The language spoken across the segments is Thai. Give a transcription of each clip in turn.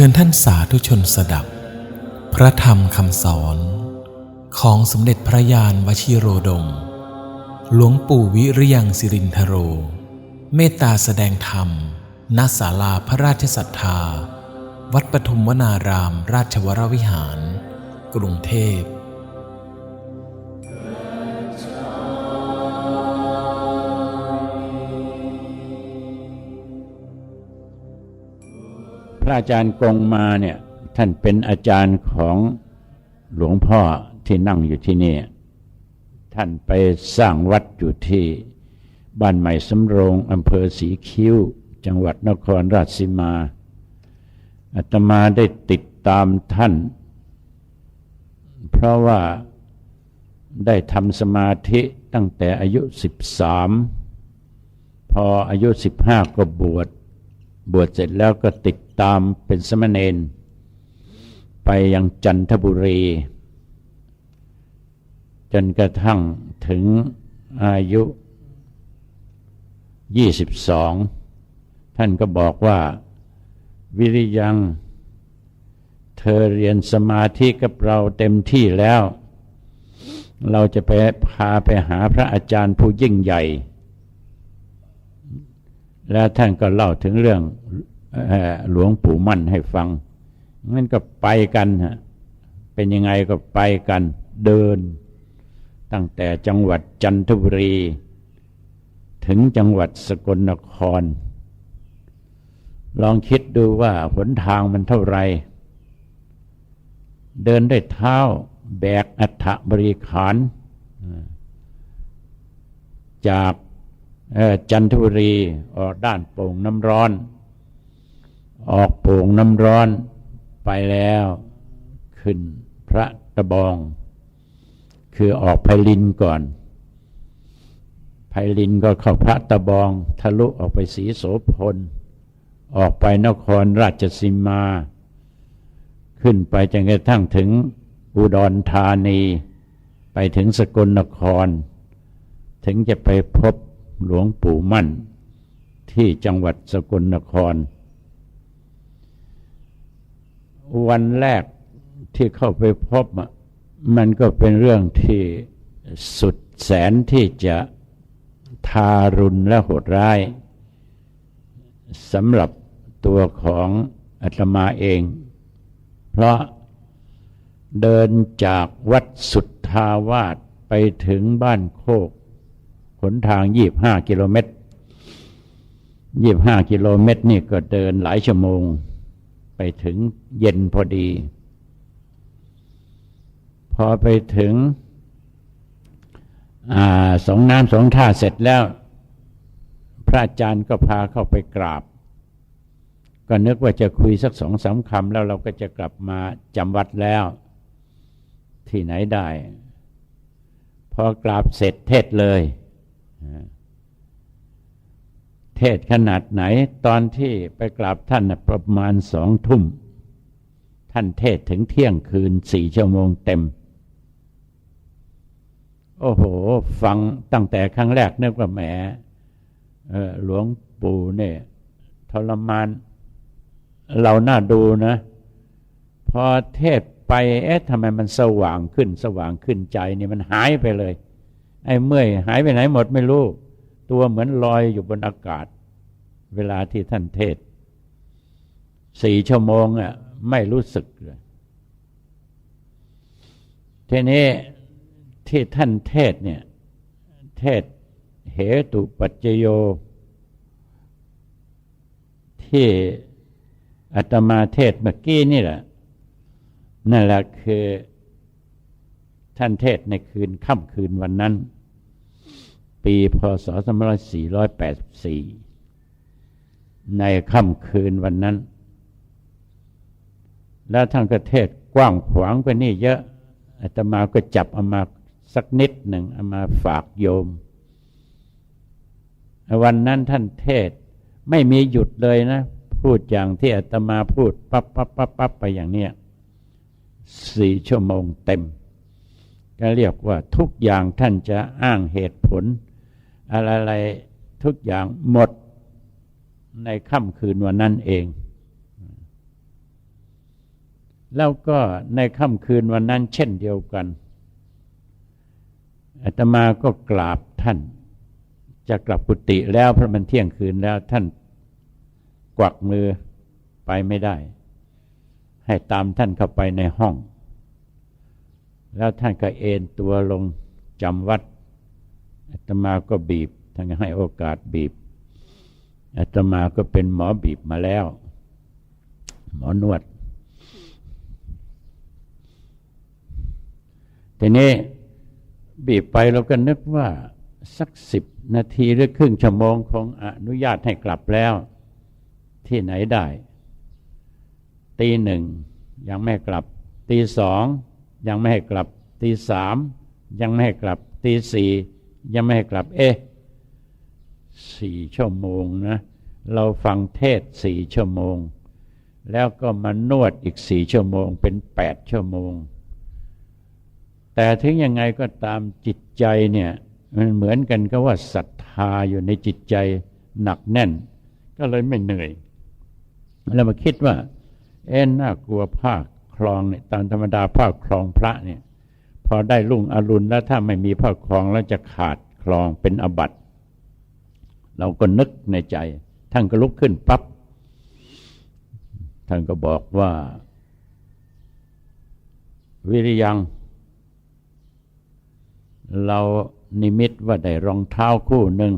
เชิญท่านสาธุชนสดับ พระธรรมคำสอน ของสมเด็จพระยานวชิโรดม หลวงปู่วิริยังสิรินทโร เมตตาแสดงธรรมณศาลาพระราชศรัทธา วัดปทุมวนารามราชวรวิหาร กรุงเทพ ระอาจารย์กงมาเนี่ยท่านเป็นอาจารย์ของหลวงพ่อที่นั่งอยู่ที่นี่ ท่านไปสร้างวัดอยู่ที่บ้านใหม่สำโรงอำเภอสีคิ้ว จังหวัดนครราชสีมาอาตมาได้ติดตามท่าน เพราะว่าได้ทำสมาธิตั้งแต่อายุสิบสามพออายุสิบห้าก็บวชบวชเสร็จแล้วก็ติด ตามเป็นสมณเณรไปยังจันทบุรี จนกระทั่งถึงอายุ 22 ท่านก็บอกว่า วิริยัง เธอเรียนสมาธิกับเราเต็มที่แล้ว เราจะไปพาไปหาพระอาจารย์ผู้ยิ่งใหญ่ แล้วท่านก็เล่าถึงเรื่อง หลวงปู่มั่นให้ฟังงั้นก็ไปกันฮะเป็นยังไงก็ไปกันเดิน ตั้งแต่จังหวัดจันทบุรี ถึงจังหวัดสกลนคร ลองคิดดูว่าหนทางมันเท่าไหร่เดินด้วยเท้าแบกอัฐบริขาร จากจันทบุรีออกด้านโป่งน้ำร้อน ออกโป่งน้ำร้อนไปแล้ว ขึ้นพระตะบอง คือออกไพลินก่อนไพลินก็เข้าพระตะบอง ทะลุออกไปสีโสพล ออกไปนครราชสีมา ขึ้นไปจนกระทั่งถึงอุดรธานี ไปถึงสกลนคร ถึงจะไปพบหลวงปู่มั่น ที่จังหวัดสกลนคร วันแรกที่เข้าไปพบมันก็เป็นเรื่องที่สุดแสนที่จะทารุณและโหดร้ายสำหรับตัวของอาตมาเอง เพราะเดินจากวัดสุทธาวาสไปถึงบ้านโคกหนทางยี่บห้ากิโลเมตรยี่บห้ากิโลเมตรนี่ก็เดินหลายชั่วโมง ไปถึงเย็นพอดี พอไปถึงอสองน้ำสองท่าเสร็จแล้ว พระอาจารย์ก็พาเข้าไปกราบ ก็นึกว่าจะคุยสักสองสามคำแล้วเราก็จะกลับมาจำวัดแล้ว ที่ไหนได้ พอกราบเสร็จเทศเลย เทศขนาดไหนตอนที่ไปกราบท่านประมาณสองทุ่ม ท่านเทศถึงเที่ยงคืนสี่ชั่วโมงเต็ม โอ้โห ฟังตั้งแต่ครั้งแรกนึกว่าแหมหลวงปู่เนี่ยทรมาน เราน่าดูนะ พอเทศไปเอ๊ะทำไมมันสว่างขึ้น สว่างขึ้นใจนี่มันหายไปเลย ไอ้เมื่อยหายไปไหนหมดไม่รู้ตัวเหมือนลอยอยู่บนอากาศ เวลาที่ท่านเทศสี่ชั่วโมงอะไม่รู้สึกเลยทีนี้ที่ท่านเทศเนี่ย เทศเหตุปัจจโย ที่อาตมาเทศเมื่อกี้นี่แหละ นั่นแหละคือท่านเทศในคืนค่ำคืนวันนั้น ปีพศ2484 ในค่ำคืนวันนั้น แล้วท่านก็เทศกว้างขวางไปนี่เยอะอาตมาก็จับเอามาสักนิดหนึ่งเอามาฝากโยม วันนั้นท่านเทศไม่มีหยุดเลยนะ พูดอย่างที่อาตมาพูดปั๊บปั๊บปั๊บปั๊บไปอย่างเนี้ยสี่ชั่วโมงเต็ม ก็เรียกว่าทุกอย่างท่านจะอ้างเหตุผล อะไรๆทุกอย่างหมด ในค่ำคืนวันนั้นเอง แล้วก็ในค่ำคืนวันนั้นเช่นเดียวกันอาตมาก็กราบท่าน จะกลับกุฏิแล้วเพราะมันเที่ยงคืนแล้วท่านกวักมือไปไม่ได้ ให้ตามท่านเข้าไปในห้อง แล้วท่านก็เอนตัวลงจำวัดอาตมาก็บีบท่านให้โอกาสบีบ อาตมาก็เป็นหมอบีบมาแล้ว หมอนวดทีนี้บีบไปเราก็นึกว่า สักสิบนาทีหรือครึ่งชั่วโมงคงอนุญาตให้กลับแล้ว ที่ไหนได้ ตีหนึ่งยังไม่กลับ ตีสองยังไม่ให้กลับ ตีสามยังไม่ให้กลับ ตีสี่ยังไม่ให้กลับ เอ๊ะ สี่ชั่วโมงนะ เราฟังเทศสี่ชั่วโมง แล้วก็มานวดอีกสี่ชั่วโมง เป็นแปดชั่วโมง แต่ถึงยังไงก็ตามจิตใจเนี่ยมันเหมือนกันก็ว่าศรัทธาอยู่ในจิตใจหนักแน่น ก็เลยไม่เหนื่อย แล้วมาคิดว่า เอ็นน่ากลัวภาคคลองเนี่ยตามธรรมดาภาคคลองพระเนี่ย พอได้ลุ่งอรุณแล้วถ้าไม่มีภาคคลองแล้วจะขาดคลองเป็นอบัติ เราก็นึกในใจ ท่านก็ลุกขึ้นปับ๊บท่านก็บอกว่า วิริยัง เรานิมิตว่าได้รองเท้าคู่หนึ่ง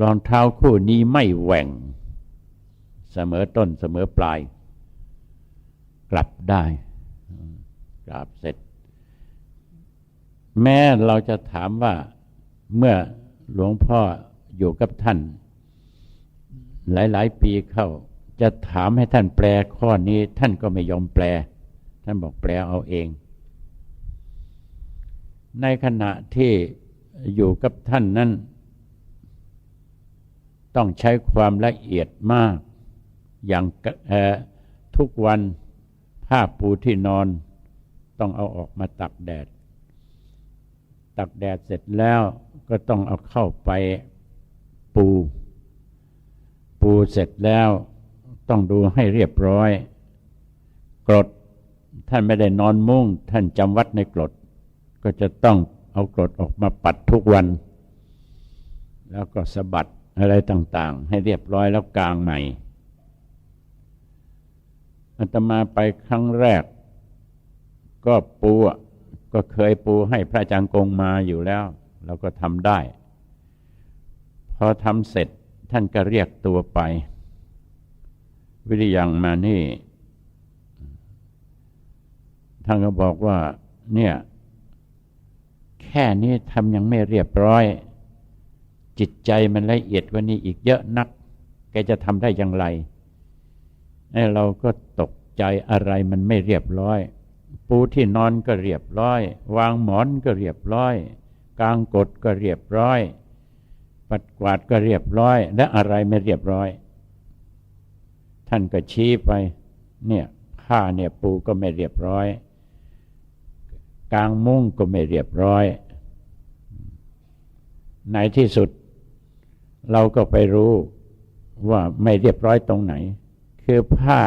รองเท้าคู่นี้ไม่แหว่ง เสมอต้นเสมอปลาย กลับได้กราบเสร็จ แม้เราจะถามว่าเมื่อหลวงพ่อ อยู่กับท่าน หลาย ๆ ปีเข้า จะถามให้ท่านแปลข้อนี้ ท่านก็ไม่ยอมแปล ท่านบอกแปลเอาเอง ในขณะที่อยู่กับท่านนั้น ต้องใช้ความละเอียดมาก อย่างทุกวันผ้าปูที่นอนต้องเอาออกมาตักแดด ตักแดดเสร็จแล้วก็ต้องเอาเข้าไป ปู ปูเสร็จแล้วต้องดูให้เรียบร้อย กรดท่านไม่ได้นอนมุ้งท่านจำวัดในกรด ก็จะต้องเอากรดออกมาปัดทุกวัน แล้วก็สะบัดอะไรต่าง ๆ ให้เรียบร้อยแล้วกลางใหม่อาตมาไปครั้งแรก ก็ปูก็เคยปูให้พระอาจารย์กงมาอยู่แล้ว เราก็ทำได้ อทำเสร็จท่านก็เรียกตัวไป วิริยังมานี่ ท่านก็บอกว่า เนี่ย แค่นี้ทำยังไม่เรียบร้อย จิตใจมันละเอียดว่านี้อีกเยอะนัก แกจะทำได้อย่างไรไอ้เราก็ตกใจอะไรมันไม่เรียบร้อย ปูที่นอนก็เรียบร้อย วางหมอนก็เรียบร้อย กางกดก็เรียบร้อย ปัดกวาดก็เรียบร้อย และอะไรไม่เรียบร้อย ท่านก็ชี้ไป เนี่ยผ้าเนี่ยปูก็ไม่เรียบร้อย กลางมุ้งก็ไม่เรียบร้อย ในที่สุด เราก็ไปรู้ว่าไม่เรียบร้อยตรงไหน คือผ้า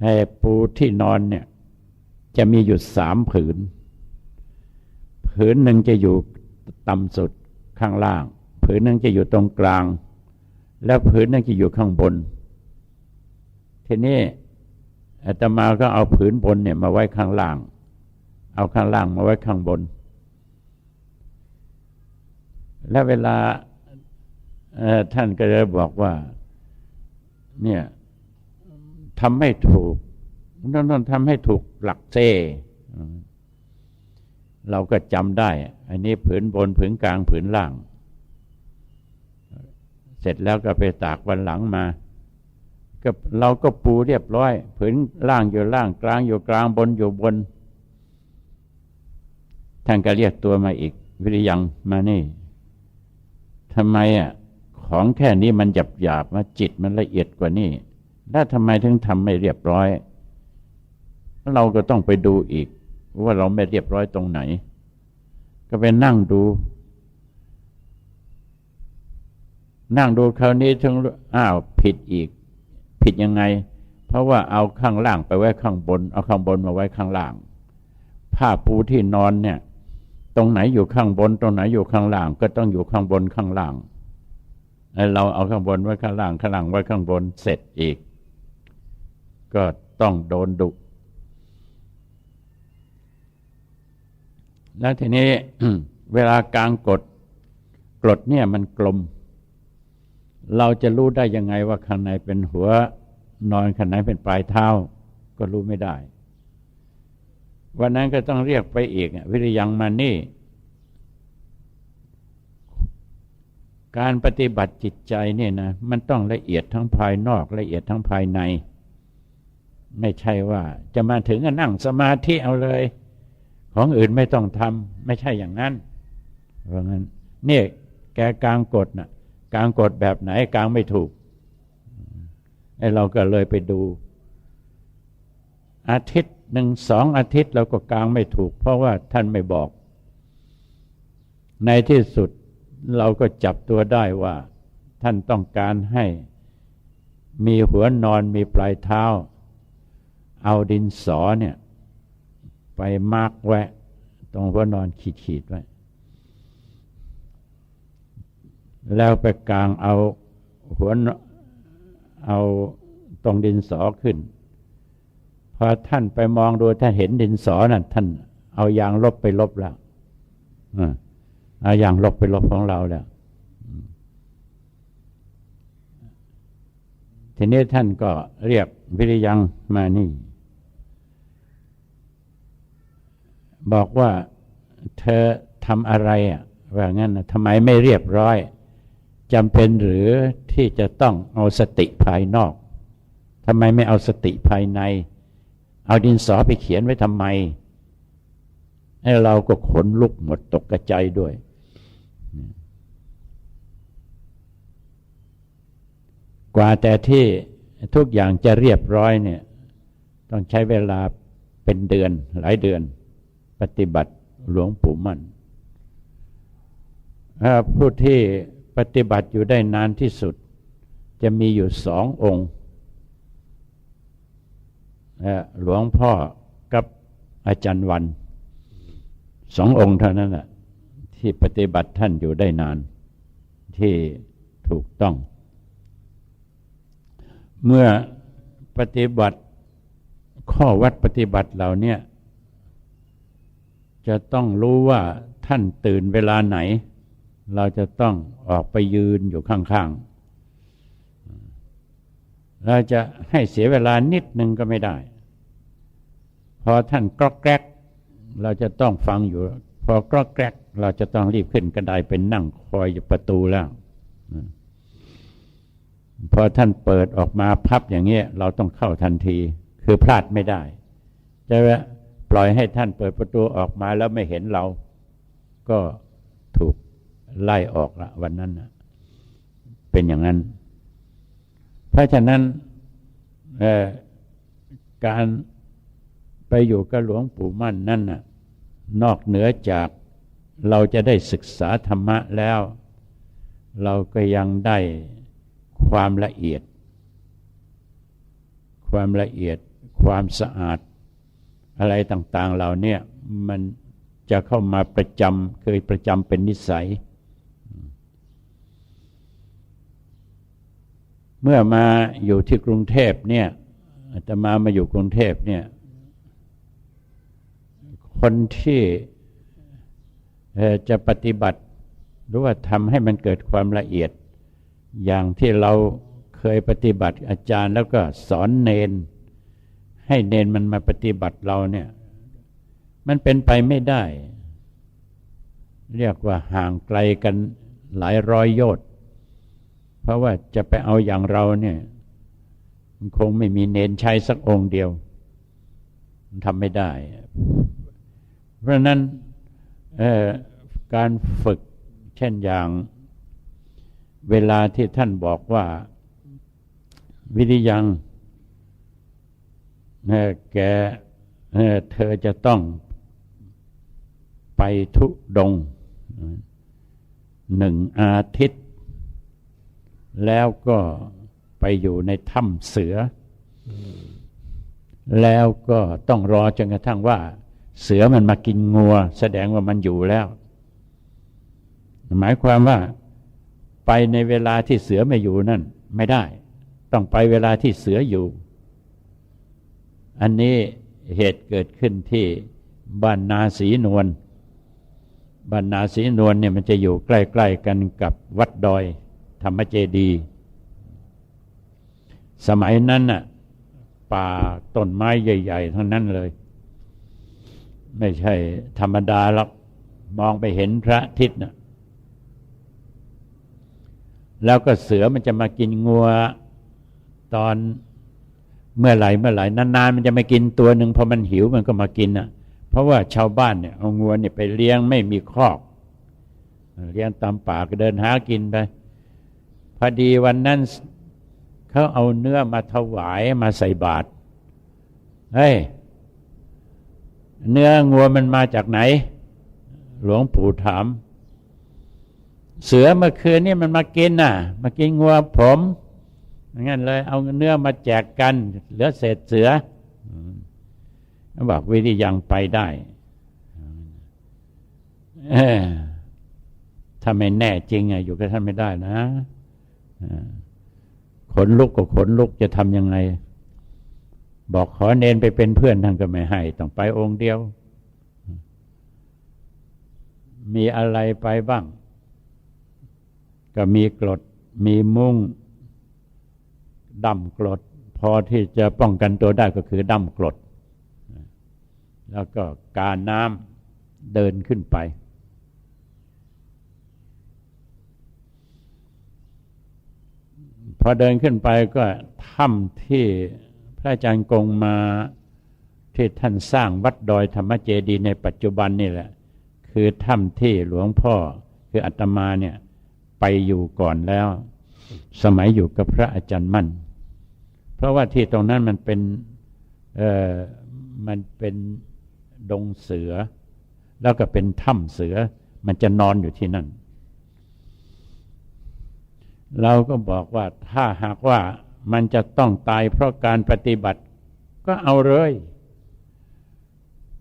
ไอ้ปูที่นอนเนี่ย จะมีอยู่สามผืน ผืนหนึ่งจะอยู่ต่ำสุดข้างล่าง ผืนนึงจะอยู่ตรงกลาง แล้วผืนนึงจะอยู่ข้างบน ทีนี้อาตมาก็เอาผืนบนเนี่ยมาไว้ข้างล่าง เอาข้างล่างมาไว้ข้างบน และเวลาท่านก็เลยบอกว่า เนี่ยทำไม่ถูกต้องทำให้ถูกหลักเซเราก็จำได้ อันนี้ผืนบนผืนกลางผืนล่าง สร็จแล้วก็ไปตากวันหลังมาก็เราก็ปูเรียบร้อยผืนล่างอยู่ล่างกลางอยู่กลางบนอยู่บน ท่านก็เรียกตัวมาอีก วิริยังมานี่ทำไมอะของแค่นี้มันหยาบหยาบมาจิตมันละเอียดกว่านี้แล้วทำไมถึงทำไม่เรียบร้อย เราก็ต้องไปดูอีก ว่าเราไม่เรียบร้อยตรงไหน ก็ไปนั่งดู นั่งดูคราวนี้ถึงอ้าวผิดอีก ผิดยังไง เพราะว่าเอาข้างล่างไปไว้ข้างบน เอาข้างบนมาไว้ข้างล่าง ผ้าปูที่นอนเนี่ย ตรงไหนอยู่ข้างบน ตรงไหนอยู่ข้างล่าง ก็ต้องอยู่ข้างบนข้างล่างเราเอาข้างบนไว้ข้างล่างข้างล่างไว้ข้างบนเสร็จอีก ก็ต้องโดนดุแล้วทีนี้เวลากลางกดกรดเนี่ยมันกลม เราจะรู้ได้ยังไงว่าข้างในเป็นหัวนอนข้างในเป็นปลายเท้า ก็รู้ไม่ได้ วันนั้นก็ต้องเรียกไปอีกวิริยังมานี่ การปฏิบัติจิตใจเนี่ยนะมันต้องละเอียดทั้งภายนอกละเอียดทั้งภายใน ไม่ใช่ว่า จะมาถึงก็นั่งสมาธิเอาเลย ของอื่นไม่ต้องทำไม่ใช่อย่างนั้นเพราะงั้นนี่แกกลางกฎนะ่ะ กลางกฎแบบไหนกลางไม่ถูกไอ้เราก็เลยไปดู อาทิตย์หนึ่งสองอาทิตย์เราก็กลางไม่ถูก เพราะว่าท่านไม่บอก ในที่สุดเราก็จับตัวได้ว่า ท่านต้องการให้มีหัวนอนมีปลายเท้า เอาดินสอเนี่ย ไปมาร์กแวะตรงหัวนอนขีดๆไว้ แล้วไปกลางเอาหัวเอาตรงดินสอขึ้น พอท่านไปมองดูท่านเห็นดินสอนั่นท่านเอายางลบไปลบแล้วเอายางลบไปลบของเราแล้วทีนี้ท่านก็เรียกวิริยังมานี่ บอกว่าเธอทำอะไรอะว่างั้นทำไมไม่เรียบร้อย จำเป็นหรือที่จะต้องเอาสติภายนอกทำไมไม่เอาสติภายใน เอาดินสอไปเขียนไว้ทำไม ให้เราก็ขนลุกหมดตกกระใจด้วย กว่าแต่ที่ทุกอย่างจะเรียบร้อยเนี่ย ต้องใช้เวลาเป็นเดือนหลายเดือน ปฏิบัติหลวงปู่มั่นผู้ที่ ปฏิบัติอยู่ได้นานที่สุด จะมีอยู่สององค์หลวงพ่อกับอาจารย์วันสององค์เท่านั้นแหละที่ปฏิบัติท่านอยู่ได้นาน ที่ถูกต้อง เมื่อปฏิบัติข้อวัดปฏิบัติเหล่านี้จะต้องรู้ว่าท่านตื่นเวลาไหน เราจะต้องออกไปยืนอยู่ข้างๆ เราจะให้เสียเวลานิดนึงก็ไม่ได้ พอท่านกรอกแกรก เราจะต้องฟังอยู่ พอกรอกแกรก เราจะต้องรีบขึ้นกระไดเป็นนั่งคอยอยู่ประตูแล้วพอท่านเปิดออกมาพับอย่างเงี้ย เราต้องเข้าทันที คือพลาดไม่ได้จะปล่อยให้ท่านเปิดประตูออกมาแล้วไม่เห็นเรา ก็ถูก ไล่ออกละวันนั้นนะเป็นอย่างนั้น เพราะฉะนั้นการไปอยู่กับหลวงปู่มั่นนั่นน่ะนอกเหนือจากเราจะได้ศึกษาธรรมะแล้ว เราก็ยังได้ความละเอียด ความละเอียด ความสะอาด อะไรต่าง ๆ เราเนี่ยมันจะเข้ามาประจำเคยประจำเป็นนิสัย เมื่อมาอยู่ที่กรุงเทพเนี่ยจะมามาอยู่กรุงเทพเนี่ย คนที่จะปฏิบัติ หรือว่าทำให้มันเกิดความละเอียด อย่างที่เราเคยปฏิบัติอาจารย์แล้วก็สอนเนน ให้เนนมันมาปฏิบัติเราเนี่ย มันเป็นไปไม่ได้ เรียกว่าห่างไกลกันหลายร้อยโยชน เพราะว่าจะไปเอาอย่างเราเนี่ยมันคงไม่มีเนนใช้สักองค์เดียวมันทำไม่ได้ เพราะนั้นการฝึกเช่นอย่างเวลาที่ท่านบอกว่าวิริยังแกเธอจะต้องไปทุดงหนึ่งอาทิตย์ แล้วก็ไปอยู่ในถ้ำเสือ แล้วก็ต้องรอจนกระทั่งว่า เสือมันมากินงัว แสดงว่ามันอยู่แล้ว หมายความว่าไปในเวลาที่เสือไม่อยู่นั่น ไม่ได้ ต้องไปเวลาที่เสืออยู่ อันนี้เหตุเกิดขึ้นที่บ้านนาสีนวลบ้านนาสีนวลเนี่ยมันจะอยู่ใกล้ ๆกันกับวัดดอย ธรรมเจดี สมัยนั้นน่ะ ป่าต้นไม้ใหญ่ ๆ ทั้งนั้นเลย ไม่ใช่ธรรมดาหรอกมองไปเห็นพระอาทิตย์นะแล้วก็เสือมันจะมากินงัว ตอนเมื่อไหร่เมื่อไหร่นานๆ มันจะมากินตัวหนึ่งพอมันหิวมันก็มากินอะเพราะว่าชาวบ้านเนี่ยเอางัวเนี่ยไปเลี้ยงไม่มีคอก เลี้ยงตามป่าก็เดินหากินไป พอดีวันนั้นเขาเอาเนื้อมาถวายมาใส่บาตรเฮ้ย เนื้องัวมันมาจากไหน หลวงปู่ถาม เสือเมื่อคืนนี่มันมากินน่ะ มากินงัวผมงั้นเลย เอาเนื้อมาแจกกัน เหลือเศษเสือบอกวิธียังไปได้ถ้าไม่แน่จริงอะอยู่กับท่านไม่ได้นะ ขนลุกก็ขนลุกจะทำยังไง บอกขอเนนไปเป็นเพื่อนท่านก็ไม่ให้ต้องไปองค์เดียว มีอะไรไปบ้าง ก็มีกรด มีมุ้งดำกรด พอที่จะป้องกันตัวได้ก็คือดำกรด แล้วก็การน้ำเดินขึ้นไปพ อเดินขึ้นไปก็ถ้ำที่พระอาจารย์กงมาที่ท่านสร้างวัดดอยธรรมเจดีในปัจจุบันนี่แหละ คือถ้ำที่หลวงพ่อคืออาตมาเนี่ยไปอยู่ก่อนแล้ว สมัยอยู่กับพระอาจารย์มั่น เพราะว่าที่ตรงนั้นมันเป็นเออมันเป็นดงเสือ แล้วก็เป็นถ้ำเสือ มันจะนอนอยู่ที่นั่น เราก็บอกว่าถ้าหากว่ามันจะต้องตายเพราะการปฏิบัติ ก็เอาเลย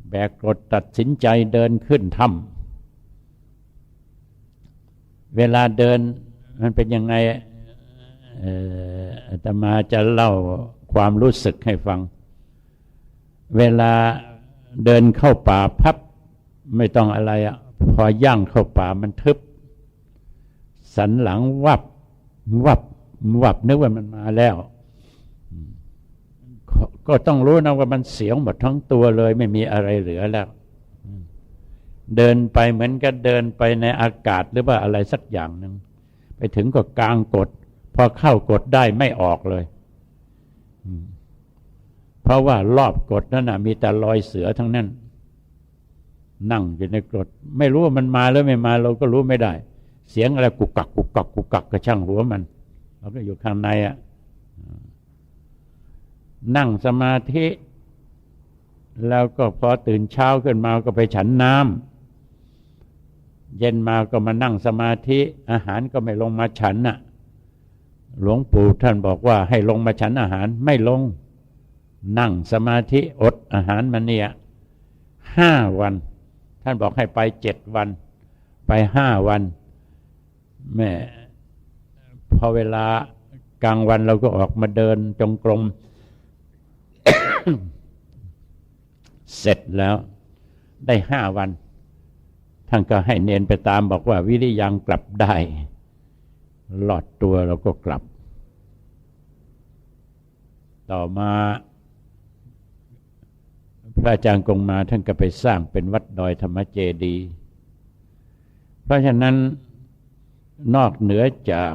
แบกกดตัดสินใจเดินขึ้นถ้ำเวลาเดินมันเป็นยังไงอาตมาจะเล่าความรู้สึกให้ฟัง เวลาเดินเข้าป่าพับไม่ต้องอะไรอะพอย่างเข้าป่ามันทึบ สันหลังวับ วับวับนึกว่ามันมาแล้ว ก็ต้องรู้นะว่ามันเสียงหมดทั้งตัวเลย ไม่มีอะไรเหลือแล้ว เดินไปเหมือนกับเดินไปในอากาศหรือว่าอะไรสักอย่างหนึ่งไปถึงก็กลางกด พอเข้ากดได้ไม่ออกเลยเพราะว่ารอบกดนั่นนะมีแต่รอยเสือทั้งนั้น นั่งอยู่ในกดไม่รู้ว่ามันมาหรือไม่มาเราก็รู้ไม่ได้ เสียงอะไรกุกกักกุกกักกุกกักกระช่างหัวมันเราก็อยู่ข้างในอะนั่งสมาธิ แล้วก็พอตื่นเช้าขึ้นมาก็ไปฉันน้ำเย็นมาก็มานั่งสมาธิ อาหารก็ไม่ลงมาฉันน่ะ หลวงปู่ท่านบอกว่าให้ลงมาฉันอาหารไม่ลง นั่งสมาธิอดอาหารมันเนี่ยห้าวัน ท่านบอกให้ไปเจ็ดวัน ไปห้าวัน แม่พอเวลากลางวันเราก็ออกมาเดินจงกรม เสร็จแล้วได้ห้าวัน ท่านก็ให้เนนไปตามบอกว่า วิริยังกลับได้ หลอดตัวเราก็กลับ ต่อมาพระอาจารย์กงมาท่านก็ไปสร้างเป็นวัดดอยธรรมเจดี เพราะฉะนั้น นอกเหนือจาก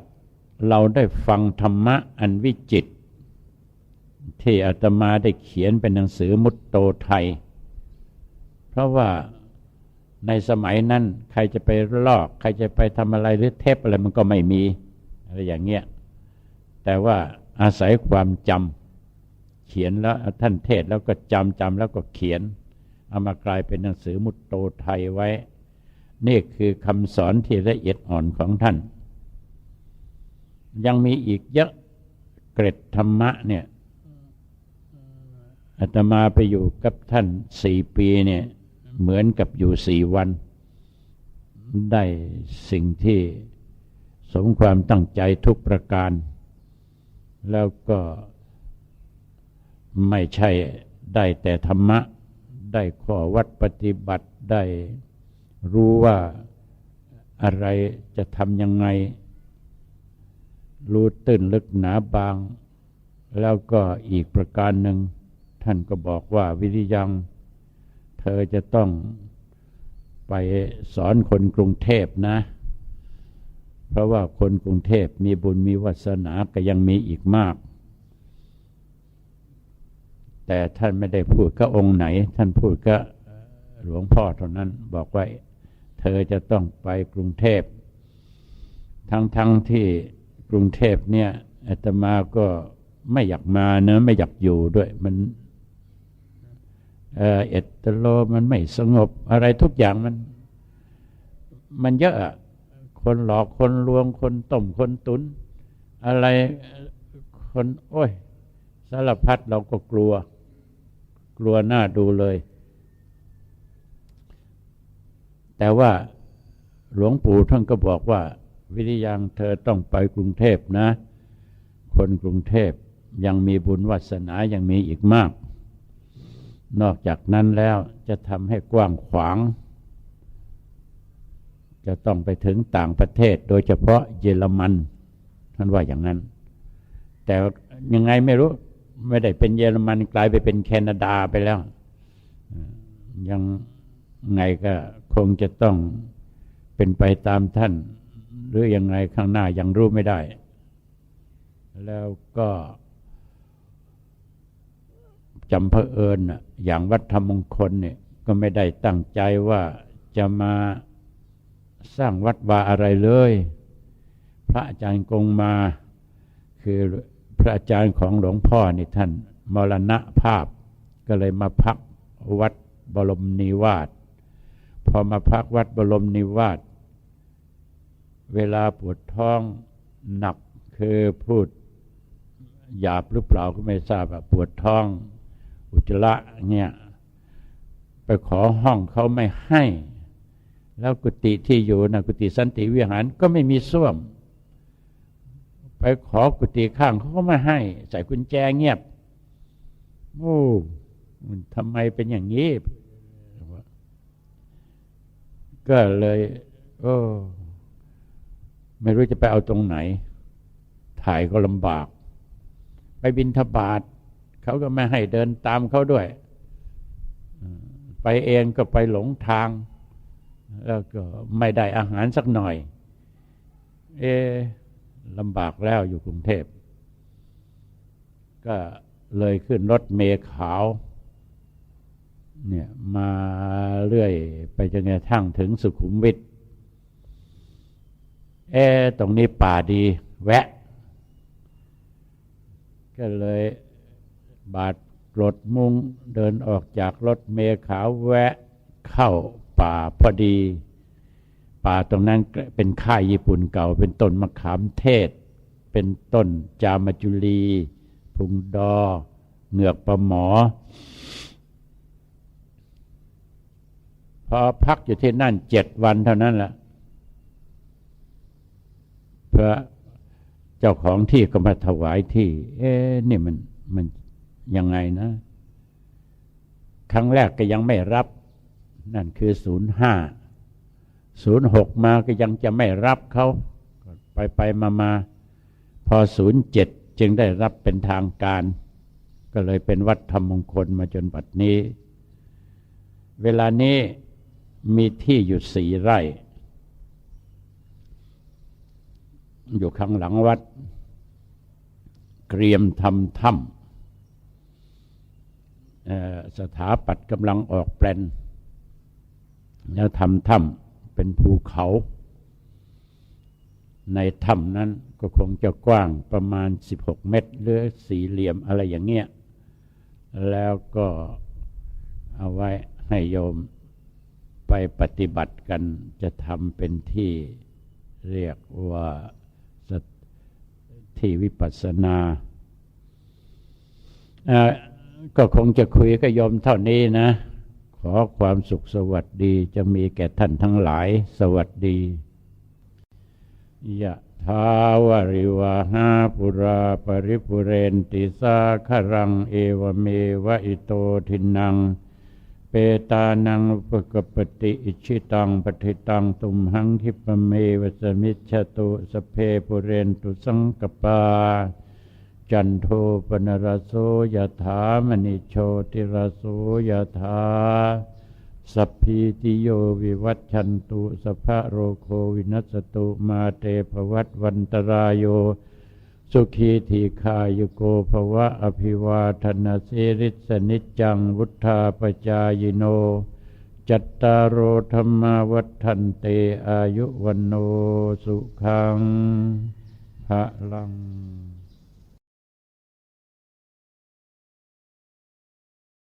เราได้ฟังธรรมะอันวิจิต ที่อาตมาได้เขียนเป็นหนังสือมุตโตไทย เพราะว่าในสมัยนั้น ใครจะไปลอก ใครจะไปทำอะไรหรือเทปอะไรมันก็ไม่มี อะไรอย่างเงี้ย แต่ว่าอาศัยความจำเขียนแล้วท่านเทศแล้วก็จำจำแล้วก็เขียน เอามากลายเป็นหนังสือมุตโตไทยไว้ นี่คือคำสอนที่ละเอียดอ่อนของท่าน ยังมีอีกเยอะเกร็ดธรรมะเนี่ยอาตมาไปอยู่กับท่านสี่ปีเนี่ยเหมือนกับอยู่สี่วัน ได้สิ่งที่สมความตั้งใจทุกประการ แล้วก็ไม่ใช่ได้แต่ธรรมะ ได้ข้อวัดปฏิบัติได้ รู้ว่าอะไรจะทำยังไง รู้ตื้นลึกหนาบาง แล้วก็อีกประการหนึ่ง ท่านก็บอกว่าวิริยัง เธอจะต้องไปสอนคนกรุงเทพนะ เพราะว่าคนกรุงเทพมีบุญมีวาสนาก็ยังมีอีกมาก แต่ท่านไม่ได้พูดก็องค์ไหน ท่านพูดก็หลวงพ่อเท่านั้นบอกว่า เธอจะต้องไปกรุงเทพ ทั้งทั้งที่กรุงเทพเนี่ยอาตมาก็ไม่อยากมาเนะไม่อยากอยู่ด้วยมันเออเอตโลมันไม่สงบอะไรทุกอย่างมัน มันเยอะอะคนหลอกคนลวงคนต้มคนตุน อะไรคน โอ้ย สารพัดเราก็กลัว กลัวหน้าดูเลย แต่ว่าหลวงปู่ท่านก็บอกว่า วิริยังเธอต้องไปกรุงเทพนะ คนกรุงเทพยังมีบุญวาสนายังมีอีกมาก นอกจากนั้นแล้วจะทำให้กว้างขวาง จะต้องไปถึงต่างประเทศโดยเฉพาะเยอรมันท่านว่าอย่างนั้น แต่ยังไงไม่รู้ไม่ได้เป็นเยอรมันกลายไปเป็นแคนาดาไปแล้ว ยังไงก็ คงจะต้องเป็นไปตามท่าน หรือยังไงข้างหน้ายังรู้ไม่ได้ แล้วก็จำเพอเอิญอย่างวัดธรรมมงคลเนี่ยก็ไม่ได้ตั้งใจว่าจะมาสร้างวัดวาอะไรเลย พระอาจารย์กงมา คือพระอาจารย์ของหลวงพ่อนี่ท่านมรณภาพก็เลยมาพักวัดบรมนิวาส พอมาพักวัดบรมนิวาสเวลาปวดท้องหนักคือพูดหยาบหรือเปล่าก็ไม่ทราบปวดท้อง อุจจาระเนี่ยไปขอห้องเขาไม่ให้ แล้วกุฏิที่อยู่นะกุฏิสันติวิหารก็ไม่มีส้วม ไปขอกุฏิข้างเขาก็ไม่ให้ ใส่กุญแจเงียบโอ้ทำไมเป็นอย่างนี้ ก็เลยโอ้ไม่รู้จะไปเอาตรงไหน ถ่ายก็ลำบาก ไปบินทบาทเขาก็ไม่ให้เดินตามเขาด้วย ไปเองก็ไปหลงทาง แล้วก็ไม่ได้อาหารสักหน่อย เอลำบากแล้วอยู่กรุงเทพ ก็เลยขึ้นรถเมล์ขาว เนี่ยมาเรื่อยไปจนกระทั่งถึงสุขุมวิทเอตรงนี้ป่าดีแวะ ก็เลยบาดรดมุงเดินออกจากรถเมขาวแวะเข้าป่าพอดี ป่าตรงนั้นเป็นค่ายญี่ปุ่นเก่า เป็นต้นมะขามเทศ เป็นต้นจามจุลี พุงดอเหงือกปลาหมอ พอพักอยู่ที่นั่นเจ็ดวันเท่านั้นแหละพระเจ้าของที่ก็มาถวายที่ เอ๊นี่มันมันยังไงนะ ครั้งแรกก็ยังไม่รับ นั่นคือศูนย์ห้าศูนย์หกมาก็ยังจะไม่รับเขาไปไปมามาพอศูนย์เจ็ดจึงได้รับเป็นทางการ ก็เลยเป็นวัดธรรมมงคลมาจนปัจนี้ เวลานี้ มีที่อยู่สี่ไร่ อยู่ข้างหลังวัด เตรียมทำถ้ำสถาปัตย์กำลังออกแปลน แล้วทำถ้ำเป็นภูเขา ในถ้ำนั้นก็คงจะกว้างประมาณ 16 เมตร หรือสี่เหลี่ยมอะไรอย่างเงี้ย แล้วก็เอาไว้ให้โยม ไปปฏิบัติกันจะทำเป็นที่เรียกว่าธิวิปัสสนา ก็คงจะคุยกับโยมเท่านี้นะ ขอความสุขสวัสดีจะมีแก่ท่านทั้งหลายสวัสดียะทาวาริวาหาปุราปริปุเรนติสาครัง เอวเมวะอิโตทินัง เปตานังปกปติอิชิตังปฏิตังตุมหังทิปเมวสมิชตุสเพปุเรนตุสังกปา จันโทปนรโสยถามณิโชติรโสยถาสัพพีติโยวิวัตชันตุสภะโรโควินัสตุมาเตภวัตวันตรายโย สุขีทีคายโกภวะอภิวาทนาสิริสนิจจังวุธาปจายโน จัตตารโอธรรมาวัฏันเตอายุวันโนสุขังพระลัง